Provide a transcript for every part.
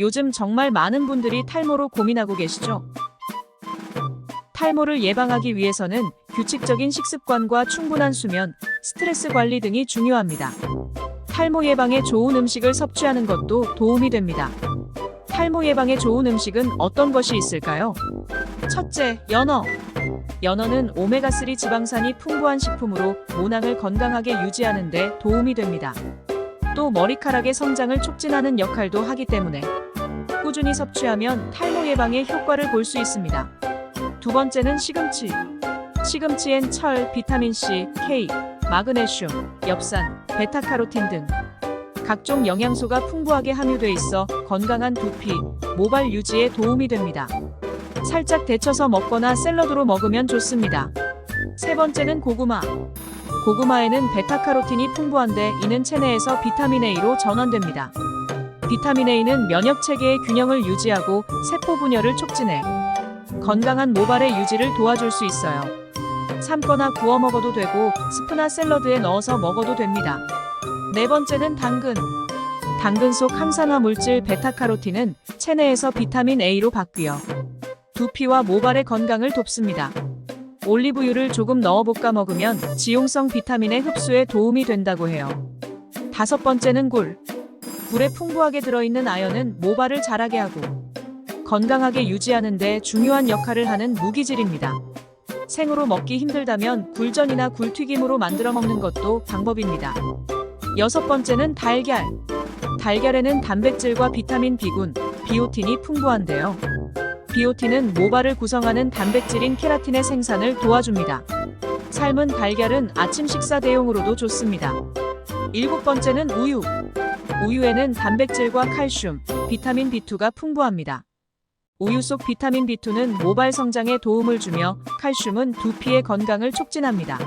요즘 정말 많은 분들이 탈모로 고민하고 계시죠? 탈모를 예방하기 위해서는 규칙적인 식습관과 충분한 수면, 스트레스 관리 등이 중요합니다. 탈모 예방에 좋은 음식을 섭취하는 것도 도움이 됩니다. 탈모 예방에 좋은 음식은 어떤 것이 있을까요? 첫째, 연어. 연어는 오메가3 지방산이 풍부한 식품으로 모낭을 건강하게 유지하는 데 도움이 됩니다. 또 머리카락의 성장을 촉진하는 역할도 하기 때문에 꾸준히 섭취하면 탈모 예방에 효과를 볼 수 있습니다. 두 번째는 시금치. 시금치엔 철, 비타민C, K, 마그네슘, 엽산, 베타카로틴 등 각종 영양소가 풍부하게 함유돼 있어 건강한 두피, 모발 유지에 도움이 됩니다. 살짝 데쳐서 먹거나 샐러드로 먹으면 좋습니다. 세 번째는 고구마. 고구마에는 베타카로틴이 풍부한데 이는 체내에서 비타민 A로 전환됩니다. 비타민 A는 면역 체계의 균형을 유지하고 세포 분열을 촉진해 건강한 모발의 유지를 도와줄 수 있어요. 삶거나 구워 먹어도 되고 스프나 샐러드에 넣어서 먹어도 됩니다. 네 번째는 당근. 당근 속 항산화 물질 베타카로틴은 체내에서 비타민 A로 바뀌어 두피와 모발의 건강을 돕습니다. 올리브유를 조금 넣어 볶아 먹으면 지용성 비타민의 흡수에 도움이 된다고 해요. 다섯 번째는 굴. 굴에 풍부하게 들어있는 아연은 모발을 자라게 하고 건강하게 유지하는 데 중요한 역할을 하는 무기질입니다. 생으로 먹기 힘들다면 굴전이나 굴튀김으로 만들어 먹는 것도 방법입니다. 여섯 번째는 달걀. 달걀에는 단백질과 비타민 B군, 비오틴이 풍부한데요. 비오틴은 모발을 구성하는 단백질인 케라틴의 생산을 도와줍니다. 삶은 달걀은 아침 식사 대용으로도 좋습니다. 일곱 번째는 우유. 우유에는 단백질과 칼슘, 비타민 B2가 풍부합니다. 우유 속 비타민 B2는 모발 성장에 도움을 주며 칼슘은 두피의 건강을 촉진합니다.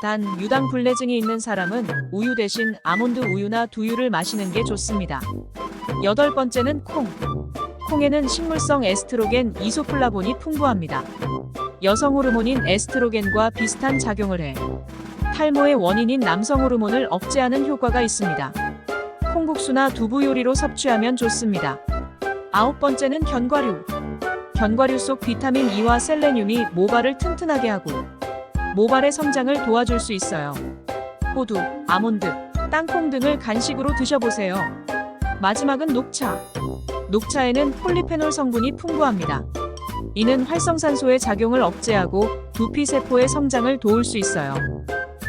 단 유당 불내증이 있는 사람은 우유 대신 아몬드 우유나 두유를 마시는 게 좋습니다. 여덟 번째는 콩. 콩에는 식물성 에스트로겐 이소플라본이 풍부합니다. 여성 호르몬인 에스트로겐과 비슷한 작용을 해 탈모의 원인인 남성 호르몬을 억제하는 효과가 있습니다. 콩국수나 두부 요리로 섭취하면 좋습니다. 아홉 번째는 견과류. 견과류 속 비타민 E와 셀레늄이 모발을 튼튼하게 하고 모발의 성장을 도와줄 수 있어요. 호두, 아몬드, 땅콩 등을 간식으로 드셔보세요. 마지막은 녹차. 녹차에는 폴리페놀 성분이 풍부합니다. 이는 활성산소의 작용을 억제하고 두피 세포의 성장을 도울 수 있어요.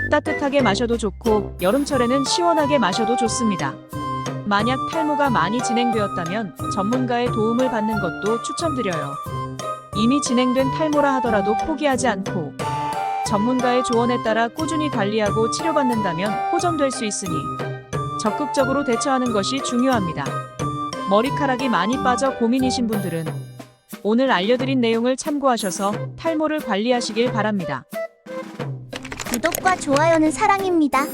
따뜻하게 마셔도 좋고 여름철에는 시원하게 마셔도 좋습니다. 만약 탈모가 많이 진행되었다면 전문가의 도움을 받는 것도 추천드려요. 이미 진행된 탈모라 하더라도 포기하지 않고 전문가의 조언에 따라 꾸준히 관리하고 치료받는다면 호전될 수 있으니 적극적으로 대처하는 것이 중요합니다. 머리카락이 많이 빠져 고민이신 분들은 오늘 알려드린 내용을 참고하셔서 탈모를 관리하시길 바랍니다. 구독과 좋아요는 사랑입니다.